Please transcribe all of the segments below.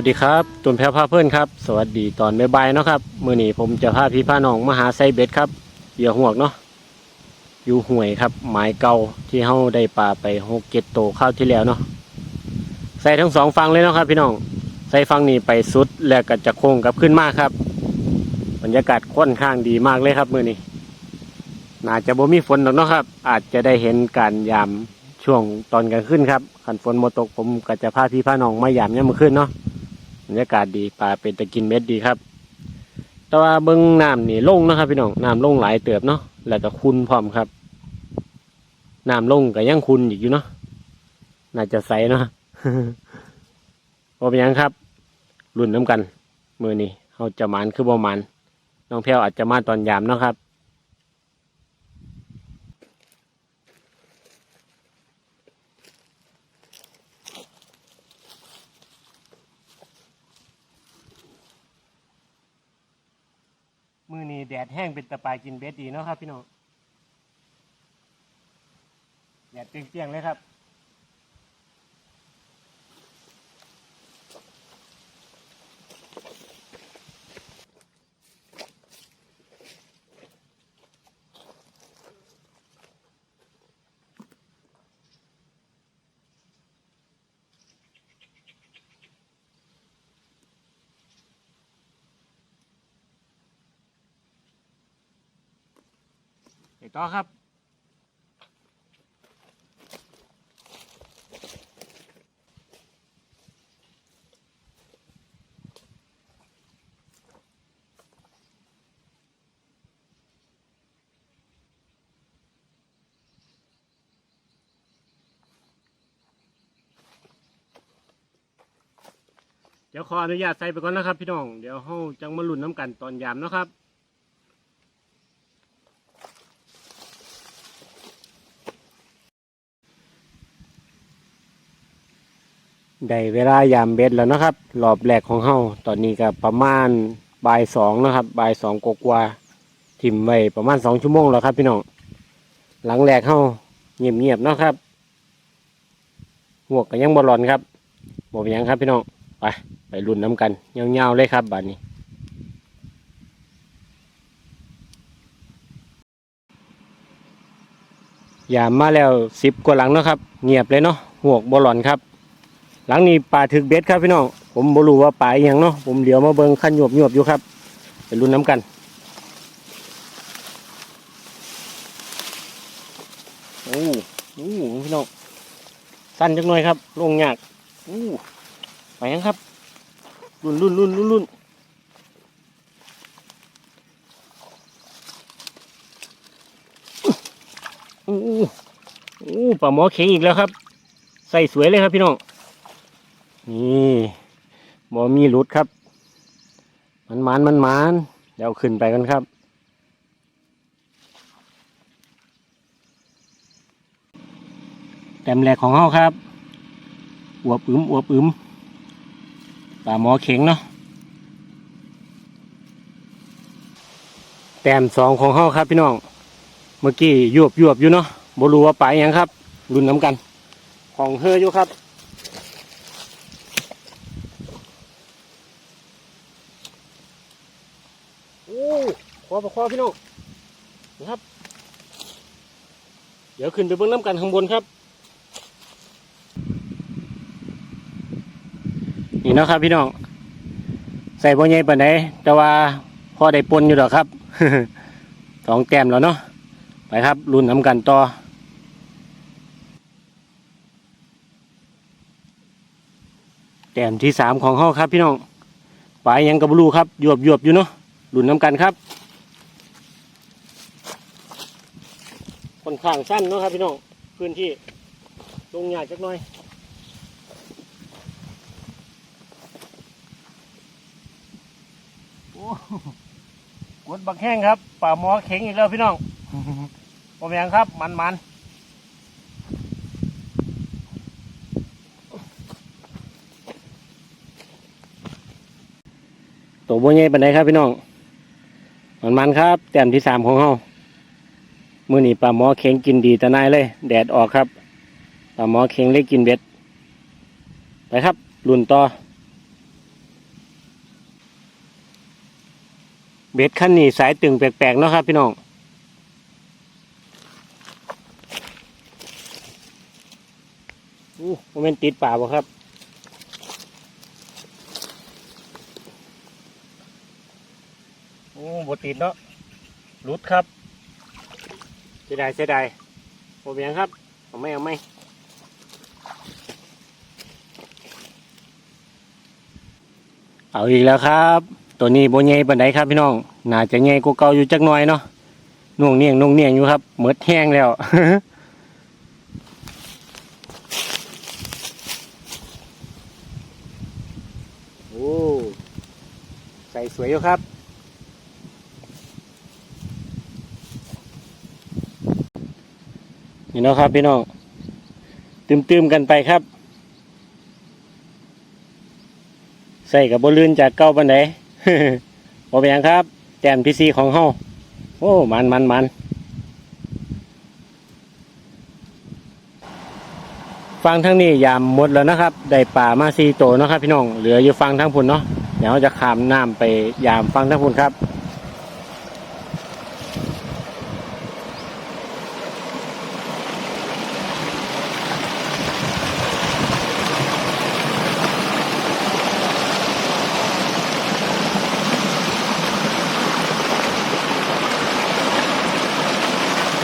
วัสดีครับตุนแพรพาเพื่อนครับ สวัสดีตอนบ่ายๆเนาะครับ มื้อนี้ผมจะพาพี่พาน้องมาหาไซเบ็ดครับเหยื่อหวกเนาะอยู่ห่วยครับหมายเก่าที่เฮาได้ปลาไปหกเจ็ดโตข้าวที่แล้วเนาะใส่ทั้งสองฟังเลยเนาะครับ พี่น้องใส่ฟังนี้ไปสุดแล้วก็จะโค้งกับขึ้นมากครับ บรรยากาศค่อนข้างดีมากเลยครับมื้อนี้น่าจะบ่มีฝนหรอกเนาะครับ อาจจะได้เห็นการยามช่วงตอนกลางคืนครับขันฝนโมตกผมก็จะพาพี่พาน้องมายามยามมื้อคืนเนาะ บรรยากาศดีปลาเป็นตะกินเม็ดดีครับ แต่ว่าเบิ้งน้ำนี่ลงนะครับ พี่น้องน้ำลงหลายเติบเนาะแล้วก็คุณพร้อมครับน้ำลงก็ยังคุณอีกอยู่เนาะน่าจะใสเนาะพอเป็นยังครับรุ่นน้ำกัน มือนี้เขาจะหมานคือบ่หมานน้องแพรวอาจจะมาตอนยามเนาะครับ มือนี้แดดแห้งเป็นตะปายกินเบ็ดดีเนาะครับ พี่น้องแดดเปรี้ยงๆเลยครับ ต่อครับ เดี๋ยวขออนุญาตใส่ไปก่อนนะครับ พี่น้อง เดี๋ยวเฮาจังมาลุ้นน้ำกันตอนยามนะครับ ได้เวลายามเบ็ดแล้วนะครับรอบแรกของเฮาตอนนี้ก็ประมาณบ่ายสองนะครับบ่ายสองกว่าถิ่มไว้ประมาณสองชั่วโมงแล้วครับ พี่น้องหลังแรกเฮาเงียบๆเนะครับหวกก็ยังบอลอนครับบอกยังครับพี่น้องไปไปรุ่นน้ำกันเงาๆเลยครับบัดนี้ยามมาแล้วสิบกว่าหลังเนาะครับ เงียบเลยเนาะหวกบอลอนครับ หลังนี้ปลาถึกเบ็ดครับพี่น้องผมบรู้ว่าปลาอย่างเนาะผมเดี๋ยวมาเบิงขั้นหยวบหยวบอยู่ครับไปรุ่นน้ำกันโอ้โหพี่น้องสั้นจังหน่อยครับ ลงยากโอ้ไปยังครับรุ่นรุ่นรุ่นรุ่นรุ่นโอ้โหโอ้ปลาหมอเข็งอีกแล้วครับ ใส่สวยเลยครับพี่น้อง นี่บ่มีหลุดครับ มันมันมันมันเดี๋ยวขึ้นไปกันครับ แต้มแรกของเฮาครับอวบอึมอวบอึมปลาหมอเข็งเนาะแต้มสองของเฮาครับพี่น้อง เมื่อกี้ยวบยวบอยู่เนาะบรูว่าปยังครับรุนน้ำกัน ของเฮออยู่ครับ โอ้คอประคอพี่น้องนะครับ เดี๋ยวขึ้นไปเบื้องน้ำกันข้างบนครับ นี่นะครับพี่น้อง ใส่บ่ใหญ่ปานใดแต่ว่าพอได้ปนอยู่ดอกครับ สองแต้มแล้วเนาะ ไปครับรุ่นน้ำกันต่อแต้มที่สามของห้อครับพี่น้องปลายยังกับบลูครับหยวบหยวบอยู่เนาะ รุ่นน้ำกันครับค่อนข้างสั้นเนาะครับพี่น้องพื้นที่ลงหยาดจักหน่อยโอ้กดบักแห้งครับป่าหมอเข็งอีกแล้วพี่น้องผมยังครับมันมันตัวโบใหญ่เป็นไดครับพี่น้อง มันมันครับ แต้มที่สามของเฮามื่อนี้ปลาหมอเข็งกินดีตะนายเลย แดดออกครับปลาหมอเข็งเล็กกินเบ็ด ไปครับลุนต่อ เบ็ดขั้นนี้สายตึงแปลกๆเนาะครับพี่น้องอู้โมเมนติดป่าบ่ครับ บติดเนาะรุดครับเสียดายเสียดายโมเบียงครับเอาไม่เอาไม่เอาอีกแล้วครับ ตัวนี้โบใหญ่ปันไดครับพี่น้องน่าจะใหญ่กว่าเกาอยู่จักหน่อยเนาะนุ่งเนียงนุ่งเนียงอยู่ครับเหมือดแห้งแล้วโอ้ใส่สวยอยู่ครับ นี่เนาะครับพี่น้องตืมๆกันไปครับ ใส่กับบลื่นจากเก้าปันไดบอเป็นหยังครับ แต้มที่ซีของเฮาโอ้มันมันมันฟังทั้งนี้ยามหมดแล้วนะครับ ได้ป่ามาซีโตนะครับ พี่น้อง เหลืออยู่ฟังทั้งพุ่นเนาะเดี๋ยวเราจะขามน้ำไปยามฟังทั้งพุ่นครับ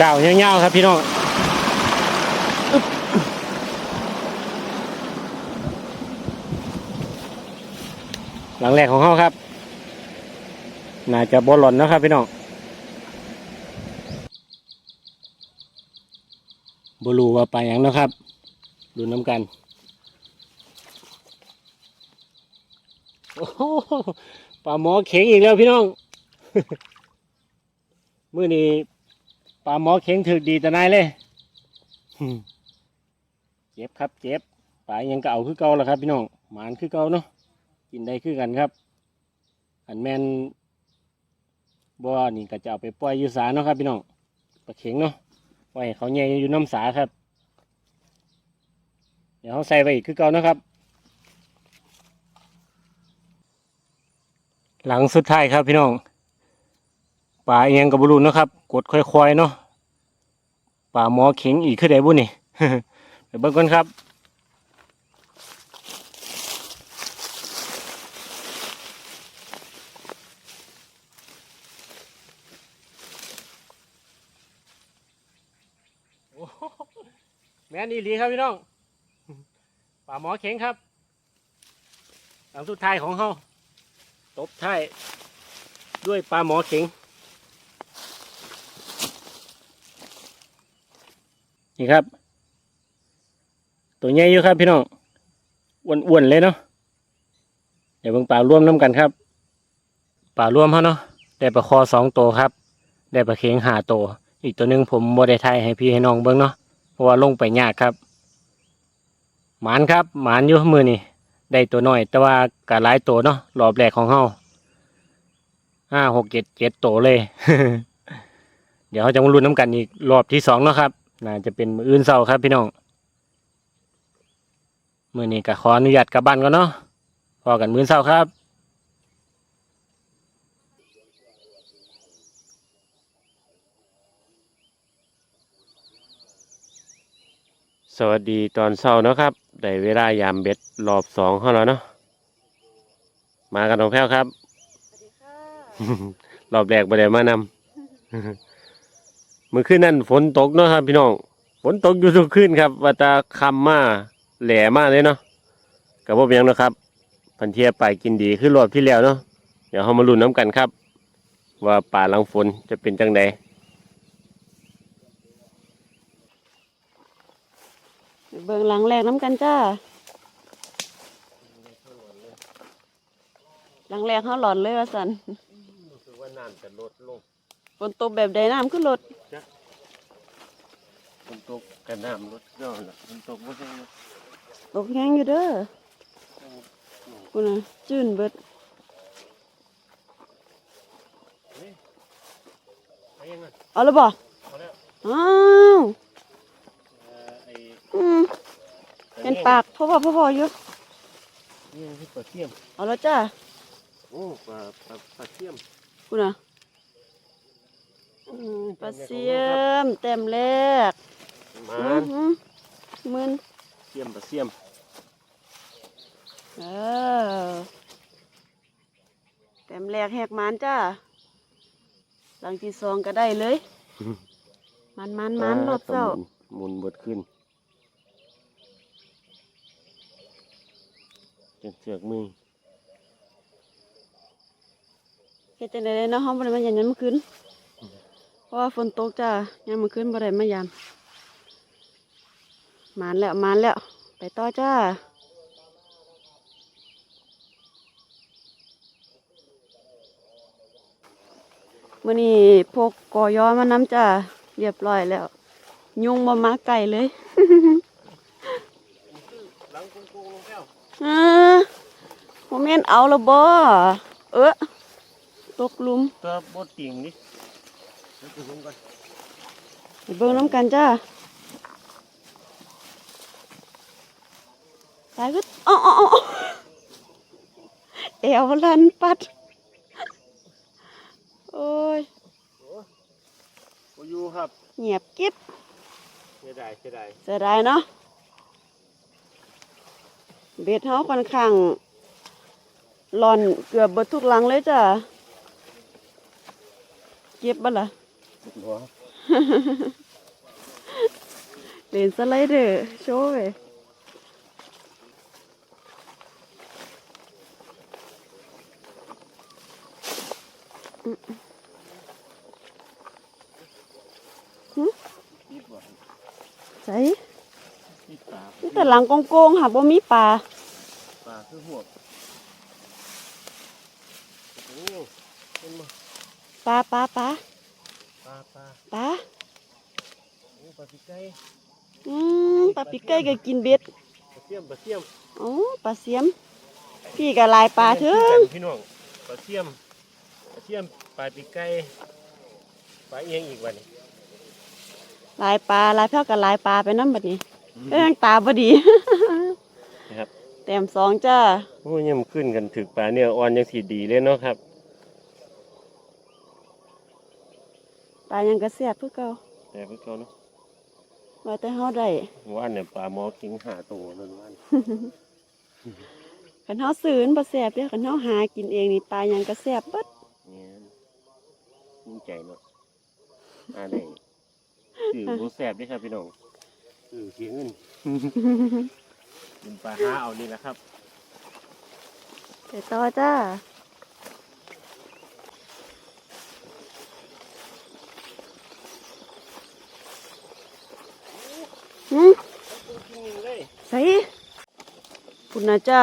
ก่าเงี้ยวๆครับพี่น้องหลังแรกของเขาครับ น่าจะบอลหลอนนะครับพี่น้องบรูว่าไปอย่างนะครับ ดูน้ำกัน โอ้โหปลาหมอเข็งอีกแล้วพี่น้อง มื่อนี้ ปลาหมอเข็งถึกดีแต่นายเลยเจ็บครับ เจ็บปลายังเก่าคือเก่าแล้วครับ พี่น้องหมานคือเก่าเนาะกินได้คือกันครับ อันแมนบ่อนี่ก็จะเอาไปปล่อยอยู่สาเนาะครับพี่น้องปลาเข็งเนาะปล่อยเขาแย่อยู่น้ำสาครับ เดี๋ยวเขาใส่ไปอีกคือเก่านะครับ หลังสุดท้ายครับพี่น้อง ปลาเอียงกับบรูนนะครับ กดค่อยๆเนาะปลาหมอเข็งอีกคือได้บุนี่ไปเบิ่งกันครับโอ้โหแม่นอีหลีครับพี่น้องปลาหมอเข็งครับหลังสุดท้ายของเขาตบท้ายด้วยปลาหมอเข็ง นี่ครับ ตัวใหญ่อยู่ครับพี่น้องอ้วนๆเลยเนาะเดี๋ยวเบิ่งปลาร่วมน้ำกันครับปลาร่วมเขาเนาะได้ปลาคอสองตัวครับ ได้ปลาเข็งหาตัวอีกตัวหนึ่งผมบ่ได้ถ่ายให้พี่ให้น้องเบิ่งเนาะเพราะว่าลงไปยากครับ หมานครับ หมานอยู่มือนี่ได้ตัวน้อย แต่ว่ากะหลายตัวเนาะรอบแรกของเฮาห้าหกเจ็ดเจ็ดตัวเลย เดี๋ยวเราจะมาลุ้นน้ำกันอีกรอบที่สองเนาะครับ น่าจะเป็นมืออื่นเศร้าครับพี่น้องมือนี้ก็ขออนุญาตกลับบ้านก่อนเนาะพอกันมื้อเศร้าครับสวัสดีตอนเช้าเนาะครับได้เวลายามเบ็ดรอบสองเขาแล้วเนาะมากันน้องแพ้วครับสวัสดีค่ะรอบแรกไปได้มานำเมื่อคืนนั้นฝนตกเนาะครับพี่น้อง ฝนตกอยู่ทุกคืนครับว่าตาคำมาแหล่มากเลยเนาะกับพวกยังนะครับ พันเทียไปกินดีขึ้นรอบที่แล้วเนาะเดี๋ยวเรามาลุ้นน้ำกันครับ ว่าป่าหลังฝนจะเป็นจังใดเบิ่งหลังแรกน้ำกันจ้าหลังแรกเขาหลอนเลยว่าสันคือว่าน้ำจะลดลง ฝนตกแบบใดน้ำขึ้นรถฝนตกกับน้ำลดเนาะฝนตกว่าจังตกแห้งอยู่เด้อกูน่ะจื้นเบิดไปยังไงเอาและบ่เอาแล้วอ้าวเอ่อไอ้อืมเป็นปากพ่อพ่อพ่อพ่ออยู่นี่คือปลาเทียมเอาแล้วจ้าโอ้ปลาปลาปลาเทียมคุณน่ะ ปลาเสียมเต็มแรกมาอื้อหือมึนเสียมปลาเสียมเออเต็มแรกแหกมันจ้าหลังที่สองก็ได้เลย มันมันมันรอบเจ้าหมุนบดขึ้นเป็นเสือกมือเฮ็ดจังได๋เนาะเฮาบ่ได้มายามยามมื้อคืน เพราะว่าฝนตกจ้ายามมื้อคืนบ่ได้มายามมานแล้วมานแล้ว ไปต่อจ้ามื้อนี้พกกอย้อมานํจ้าเรียบร้อยแล้ว ยุงบ่มาไกลเลยหลังกุ้งกุ้งลงแก้วเออโมเมนเอาละบ่เออตกลุมตัวบดติ่งนี่ ไปเบิ่งน้ำกันจ้าตายก็อ๋ออ๋ออ๋อเอวลันปัด โอ้ยโอยูครับเงียบกิ๊บเสียดายเสียดายเสียดายเนาะ เบ็ดเฮาค่อนข้างหลอนเกือบเบิดทุกหลังเลยจ้ะ เก็บบ่ล่ะหัว เล่นสไลเดอร์โชว์เว้ยอืมหึติดบ่ใส่ติดปลามีแต่หลังโกงๆค่ะบ่มีปลาปลาคือหัวโอ้เป็นบ่ปลาปลาปลา ปลาปลาปลาโอ้ปลาปีกไก่อืมปลาปีกไก่ก็กินเบ็ดปลาเสียมปลาเสียมโอ้ปลาเสียม พี่ก็ลายปลาเถิงพี่น้องปลาเสียมปลาเสียมปลาปีกไก่ปลาเอียงอีกวันนี้ลายปลาลายเท่ากับลายปลาไปน้ำบัดนี้เอ้ยตาบ่ดีนะครับแต้มสองจ้าโอ้ยยังขึ้นกันถึกปลาเนี่ยอ่อนยังสีดีเลยเนาะครับ ลายังกระเสียบเพื่อเก่าแต่เพื่อเขาเนาะว่าแต่เฮาได้ว่านเนี่ยปลาหมอกิงหาตัวนั่นว่านคันเฮาซื้อมันบ่แซ่บเด้อคันเฮาหากินเองนี่ปลายังกระแซ่บเบิดเนี่ยยิ่งใจเนาะอ่าได้สื่อโบแสบเด้วยครับพี่น้องสื่อเสียเงินกินปลาหาเอานี่แหละครับไปต่อจ้า หืมเลยใส่คุณนะจ้า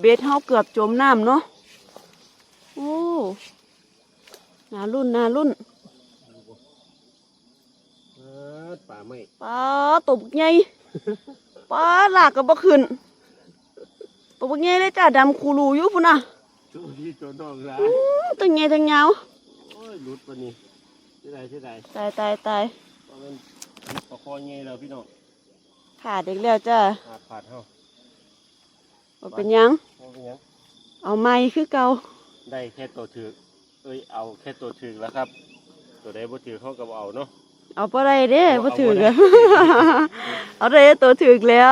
เบ็ดเฮาเกือบจมน้ำเนาะโอ้นารุ่นนารุ่นเออปลาไม่ปลาตบใหญ่ปลาหลากก็บ่ขึ้นตบใหญ่เลยจ้าดำคูรูอยู่พุ่นน่ะตัวที่ตัวดอกละอื้อตั้งใหญ่ตั้งยาวโอ้ยหลุดปะนี่เสียดายเสียดายตายตายตายเพราะมัน ปลาคอเงี้ยแล้วพี่น้องขาดเด็กแล้วจ้าขาดขาดเฮาบ่เป็นหยังเอาเป็นหยังเอาไม้คือเก่าได้แค่ตัวถือเอ้ยเอาแค่ตัวถือแล้วครับ ตัวใดบ่ถือเขาก็บ่เอาเนาะเอาบ่ได้เด้เอาบ่ถึกบ่ได้อะเอาได้ตัวถึกแล้ว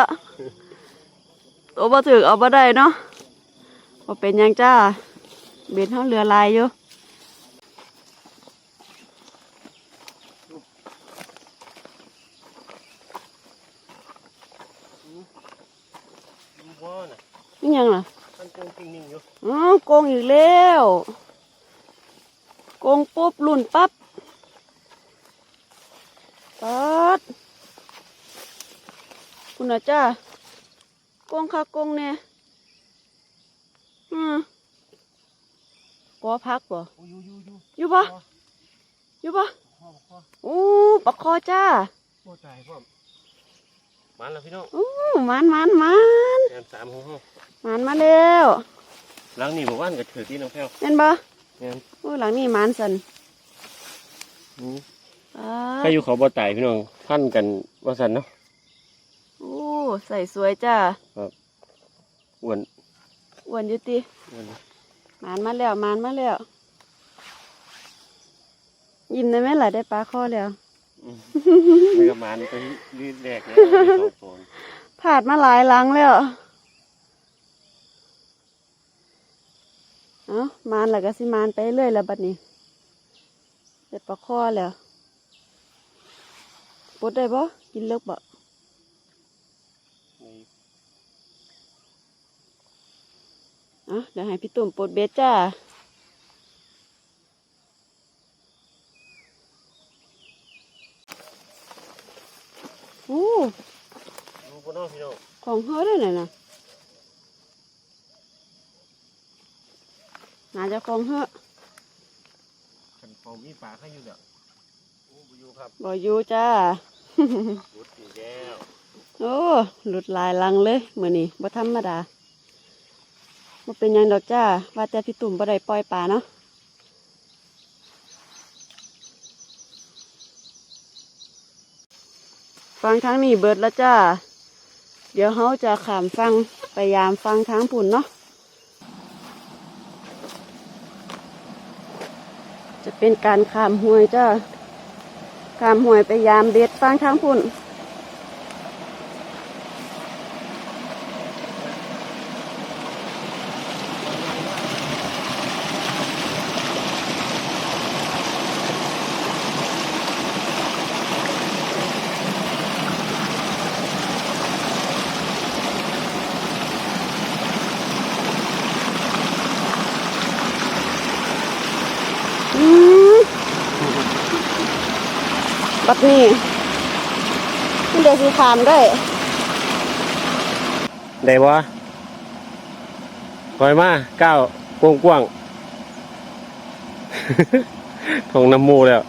ตัวบ่ถึกเอาบ่ได้เนาะบ่เป็นหยังจ้าเบ็ดเฮาเหลือหลายอยู่ ดูบ่น่ะ นี่หยังล่ะ มันโกงจริงนิ่งอยู่ อ๋อโกงอีกแล้วโกงปุ๊บลุ่นปั๊บปัดคุณน่ะ จ้าโกงคักโกงแน่อืมกอพักบ่โอ้ยอยู่อยู่อยู่อยู่ปะอยู่ปะพ่อพ่อโอ้ปลาคอจ้าพ่อตายพ่อมาแล้วพี่น้องโอ้มันมันมันงานสามของเฮามันมาแล้วหลังนี้บอกว่าก็ถือที่น้องแพ้วเห็นปะงานโอ้หลังนี้มันสันอืมอ่าใครอยู่เขาบ่ตายพี่น้องพันกันว่าสันเนาะโอ้ ใส่สวยจ้าอ้วนอ้วนอยู่ติอ้วนมันมาแล้วมันมาแล้ว ยิ้มได้ไหมล่ะได้ปลาคอแล้วไม่กับมันตัวนี้แรกนะสองตัวผ่านมาหลายหลังแล้วเอ้ามานแล้วก็สิมานไปเรื่อยแล้วบัดนี้ได้ปลาคอแล้วปลดได้บ่กินเลิกบ่ อะเดี๋ยวให้พี่ตุ่มปลดเบ็ดจ้าอู้ดูคนน้องพี่น้องของเฮ้ยได้ไหนนะน่าจะของเฮ้ยขันฟองมีปลาให้อยู่เด้อโอ้บอยู่ครับบ่อยู่จ้ารุดอีกแล้วโอ้หลุดหลายลังเลยมื้อนี้บ่ธรรมดา บ่เป็นยังดอกจ้า ว่าแต่พี่ตุ่มบ่ได้ปล่อยปลาเนาะฟังทางนี้เบิดแล้วจ้า เดี๋ยวเฮาจะขามฟังไปยามฟังทางปุ่นเนาะ จะเป็นการขามห้วยจ้าขามห้วยไปยามเบ็ดฟังทางปุ่น อืม บัดนี้มันเดี๋ยวสิขามได้ได้บ่คอยมาก้าวกว้างกว้างๆทงน้ำมูแล้ว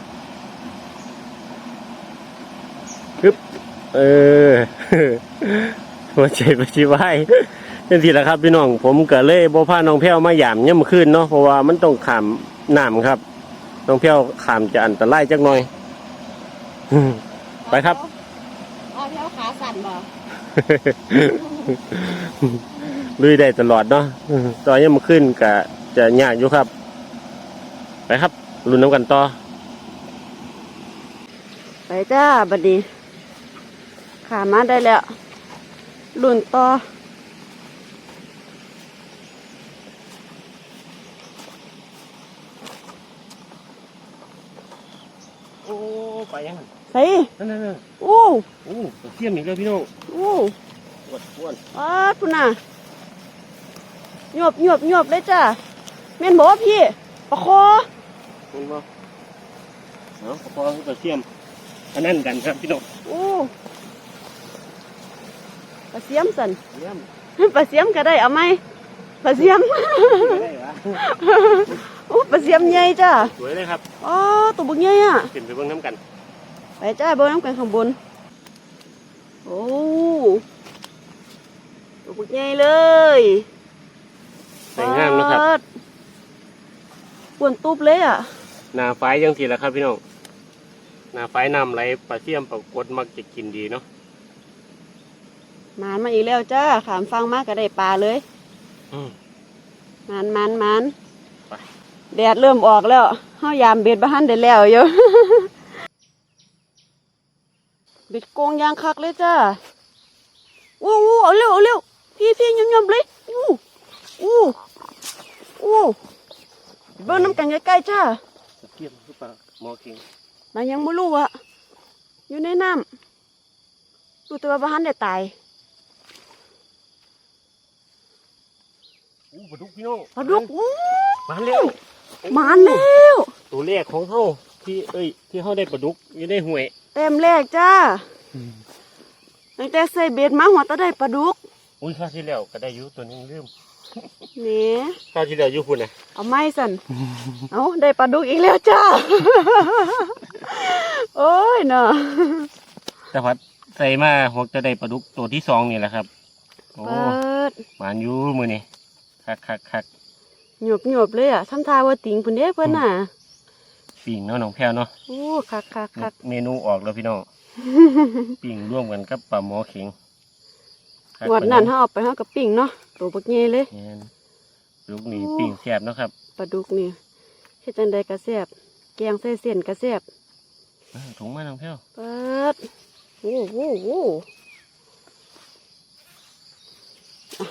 ปึ๊บเออหัวใจไปที่ไหวเป็นทีละครับพี่น้องผมก็เลยบ่พาน้องแพ้วมาหยามย่ำขึ้นเนาะเพราะว่ามันต้องขามน้ำครับ น้องแพ้วขามจะอันตรายจักหน่อย ไปครับ เอาเท้าขาสั่นบ่ลุยได้ตลอดเนาะตอนนี้มาขึ้นก็จะยากอยู่ครับ ไปครับลุ้นน้ำกันต่อ ไปจ้าบัดนี้ขามมาได้แล้วลุ่นต่อโอ้ ไปยังใส่นั่นนั่นนั่นโอ้โอ้เทียมอีกแล้วพี่น้องโอ้ปวดปวดอ้าคุณน่ะหยวบหยวบหยวบเลยจ้าแม่นบอกว่าพี่ปะคอคุณบ่เอาพอกับเทียมอันนั้นกันครับพี่น้องโอ้ปลาเสียมสันเทียมปลาเสียมก็ได้เอาไหมปลาเสียมได้วะโอ้ปลาเสียมใหญ่จ้าสวยเลยครับอ๋อตัวบุกใหญ่อะขึ้นไปเบิ่งน้ำกัน ไปจ้าเบอร์น้ำกันข้างบน โอ้ตัวบุกใหญ่เลยใส่งามนะครับปาดปวนตุบเลยอะ หน้าไฟยังทีละครับพี่น้อง หน้าไฟน้ำไหลปลาเทียมปลากดมักจะกินดีเนาะมานมาอีกแล้วจ้าขามฟังมากก็ได้ปลาเลยอืมมานมานมานไปแดดเริ่มออกแล้วเฮายามเบ็ดบ้านได้แล้วอยู่ เบ็ดโกงยางคักเลยจ้าอู้อู้เอาเร็วเอาเร็วพี่พี่ยำยำเลยอู้อู้อู้เบิ่งน้ำกันใกล้ๆจ้าตะเกียบหรือเปล่าหมอคิงมันยังไม่รู้อะอยู่ในน้ำรู้แต่ว่าบ้านได้ตายอู้ปลาดุกพี่น้องปลาดุกอู้มาเร็วมานแล้วตัวแรกของเฮาที่เอ้ยที่เฮาได้ปลาดุกอยู่ในห้วย เต็มแรกจ้าตั้งแต่ใส่เบ็ดมาหัวตะได้ปลาดุก อุ้ยคราวที่แล้วก็ได้อยู่ตัวหนึงลืมนี่คราวที่แล้วอยู่พุ่นน่ะเอาไม้สันเอาได้ปลาดุกอีกแล้วจ้า โอ้ยเนาะแต่พัดใส่มาหกจะได้ปลาดุกตัวที่สองนี่แหละครับ โอ้เปิดหมานอยู่มือนี่คักคักคักหยบหยบเลยอะทำทาว่าติงพุ่นเด้เพื่อนน่ะ ปิ่งเนาะน้องแพรวเนาะโอ้คักคักคักเมนูออกแล้วพี่น้องปิ่งร่วมกันกับปลาหมอเข็งคักงวดนั้นเขาเอาไปเขากับปิ่งเนาะตัวบักเงี้ยเลยแม่นลูกนี่ปิ่งแซ่บเนาะครับปลาดุกนี่เฮ็ดจังใดก็แซ่บแกงใส่เส้นกระเสียบอ่าถุงมาน้องแพ้วเปิดโอ้โหโอ้อะ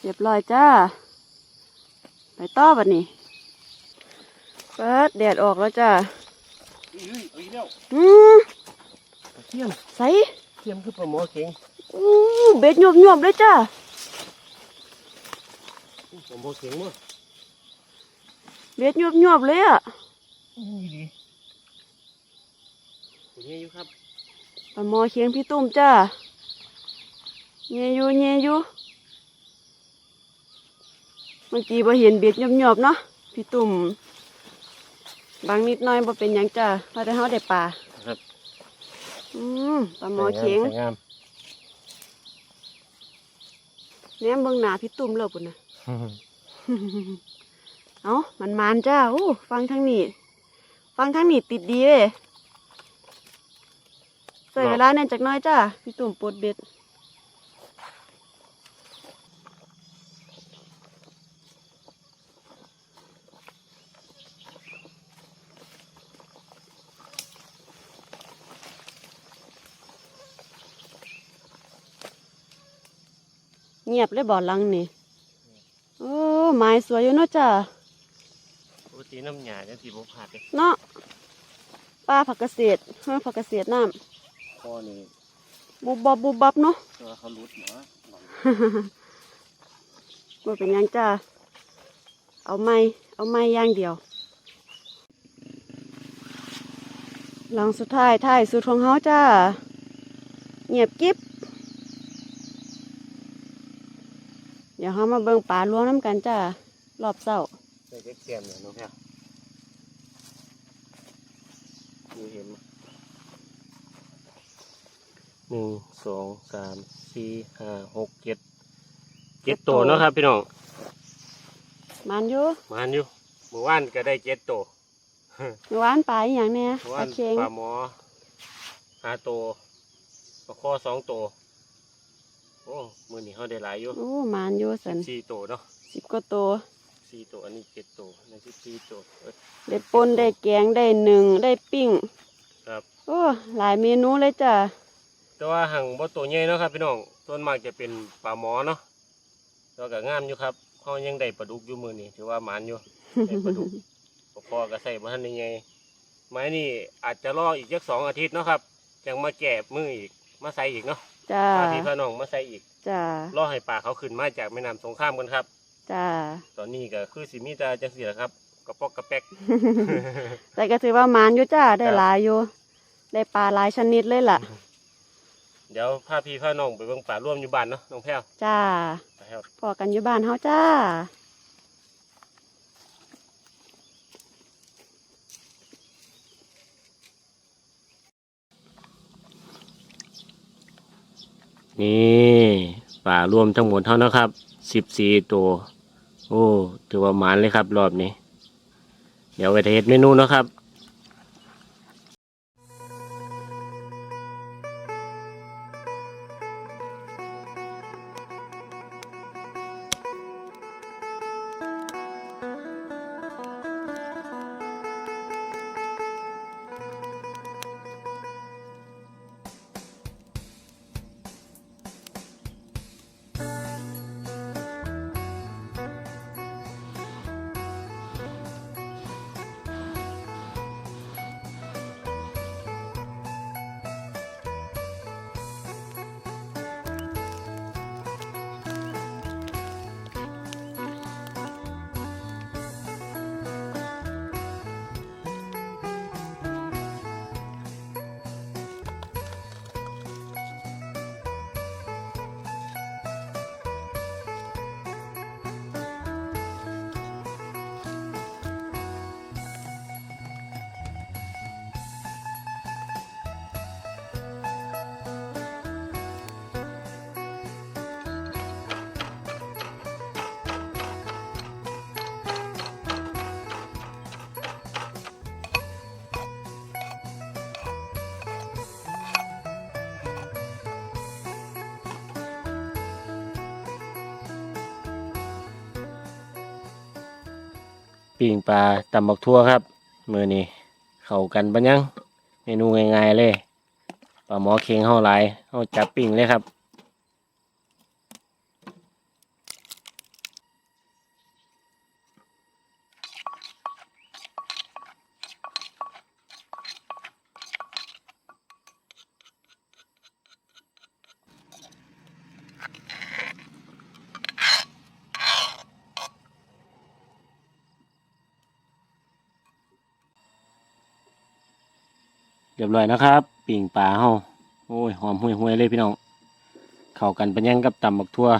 เรียบร้อยจ้า ไปต่อบัดนี้ เปิดแดดออกแล้วจ้าอุ้ยอุ้ยแล้วอืมเทียมใส่เทียมคือปลาหมอเข็งอู้เบ็ดหยวบหยวบๆเลยจ้าอู้ปลาหมอเข็งมั้งเบ็ดหยวบหยวบๆเลยอะอู้ดีตัวนี้อยู่ครับปลาหมอเคียงพี่ตุ้มจ้าเงียอยู่เงียอยู่เมื่อกี้บ่เห็นเบ็ดหยวบๆเนาะพี่ตุ้ม บางนิดหน่อยบ่เป็นหยังจ้าพอได้เฮาได้ปลาครับ อืมปลาหมอเคียงสวยงามแหนมเบิ่งหน้าพี่ตุ้มแล้วปุ่นน่ะ สวยงาม เอ้ามันมานจ้าอู้ฟังทางนี้ ฟังทางนี้ติดดีเลยใส่เวลาแน่นจักหน้อยจ้าพี่ตุ่มปลดเบ็ด เงียบเลยบ่อลังนี่โอ้ไม้สวยอยู่เนาะจ้าปกติน้ำหยาจะสีบกขาดเลยเนาะป้าผักเกษตรเฮ้อผักเกษตรน้พ่อนี่ำบุบบับบุบบับเนาะ ตัวเขารุดเหรอบ่เป็นหยังจ้า เอาไม้ เอาไม้อย่างเดียว หลังสุดท้ายท้ายสุดของเฮาจ้า เงียบกิ๊บ ดี๋ยวเฮามาเบิ่งปลาล้วงน้ำกันจ้ารอบเช้าใส่เจ๊กเทียมเนี่ยน้องแพ้วดูเห็นไหมหนึ่งสองสามสี่ห้าหกเจ็ดเจ็ดตัวเนาะครับ พี่น้องมันอยู่มันอยู่เมื่อวานก็ได้เจ็ดตัวเมื่อวานปลาอหย่างเนี้ยเมื่อปวาลานเค็งปลาหมอห้าตัวปลาข้อสองตัว โอ้มือนี้เขาได้หลายอยู่โอ้มันอยู่สันสี่ตัวเนาะสิบกว่าตัวสี่ตัวอันนี้เจ็ดตัวอันนี้สิบสี่ตัวเอ้ยได้ปนได้แกงได้หนึ่งได้ปิ้งครับ โอ้หลายเมนูเลยจ้ะแต่ว่าหังบ่ตัวใหญ่เนาะครับพี่น้องส่วนมากจะเป็นปลาหมอเนาะแล้วก็งามอยู่ครับเขายังได้ปลาดุกอยู่มือนี้ถือว่าหมานอยู่ได้ปลาดุกปลาคอก็ใส่บ่ทันได้ใหญ่ไม้นี่อาจจะรออีกจักสองอาทิตย์เนาะครับจังมาแกะมืออีกมาใส่อีกเนาะ จ้าพาพี่พาน้องมาใส่อีกจ้ารอให้ปลาเขาขึ้นมาจากแม่น้ำสงครามกันครับ จ้า ตอนนี้ก็คือสิมีแต่จังซี่แหละครับกระปอกกระแป๊ก แต่ก็ถือว่ามันอยู่จ้าได้ครับหลายอยู่ ได้ปลาหลายชนิดเลยล่ะ เดี๋ยวพาพี่พาน้องไปเบิ่งปลาร่วมอยู่บ้านเนาะน้องแพ้วจ้า ไปครับ พอกันอยู่บ้านเฮาจ้า นี่ป่ารวมทั้งหมดเท่านะครับสิบสี่ตัว โอ้ ถือว่าหมานเลยครับ รอบนี้ เดี๋ยวไปเทสเมนูนะครับ ปิ่งปลาตำบักทั่วครับมือนี้เข้ากันปะยังเมนูง่ายๆเลยปลาหมอเค็งเฮาหลายเฮาจับปิ้งเลยครับ รียบร้อยนะครับ ปิ่งปลาเฮาโอ้ยหอมห่วยๆเลยพี่น้องเข้ากันเป็นยังกับตำบักทั่ว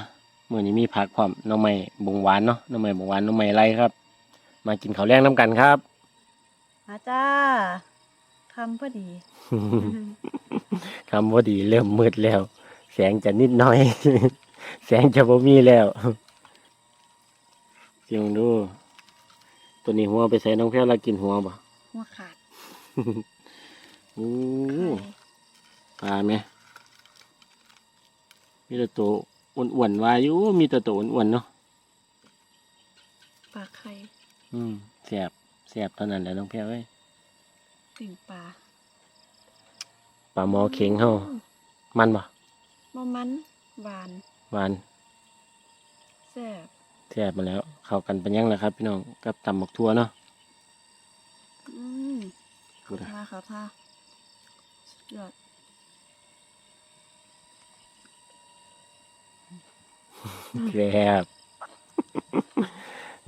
มื้อนี้มีผักพร้อมหน้องไม้บงหวานเนาะหน้องไม้บงหวานหน้องไม้ไรครับ มากินข้าวแรงน้ำกันครับมาจ้าคำพอดีคำว่าดีเริ่มมืดแล้ว แสงจะนิดหน่อย แสงจะบ่มีแล้วเสียงดู ตัวนี้หัวไปใส่น้องแพ้วเรากินหัวบ่หัวขาด โอ้ไข่ปลาไหมมีแต่ตัวอ้วนๆว่าอยู่มีแต่ตัวอ้วนๆเนาะปลาไข่อืมแสบแสบเท่านั้นแหละน้องแพ้วเอ้ยปิ่งปลาปลาหมอเข็งเฮามันบ่มะมันหวานหวานแซ่บแสบมาแล้ว เข้ากันเป็นยังแล้วครับ พี่น้องกับตำบักทั่วเนาะอืมพูขาดอะท่าขาท่าสุด ยอดแสบ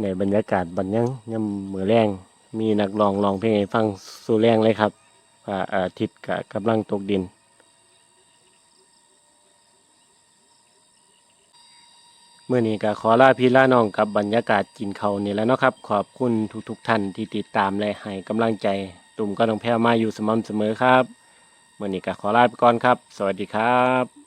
ในบรรยากาศบันยังย่ำมือแรง มีนักร้องร้องเพลงให้ฟังสู่แรงเลยครับพระอาทิตย์กะกำลังตกดิน เมื่อนี้ก็ขอลาพี่ลาน้องกับบรรยากาศกินเขานี่แล้วเนาะครับ ขอบคุณทุกๆท่านที่ติดตามและให้กำลังใจ ตุ่มก็ต้องแพ้มาอยู่สม่ำเสมอครับ มื่อนี้ก็ขอลาไปก่อนครับ สวัสดีครับ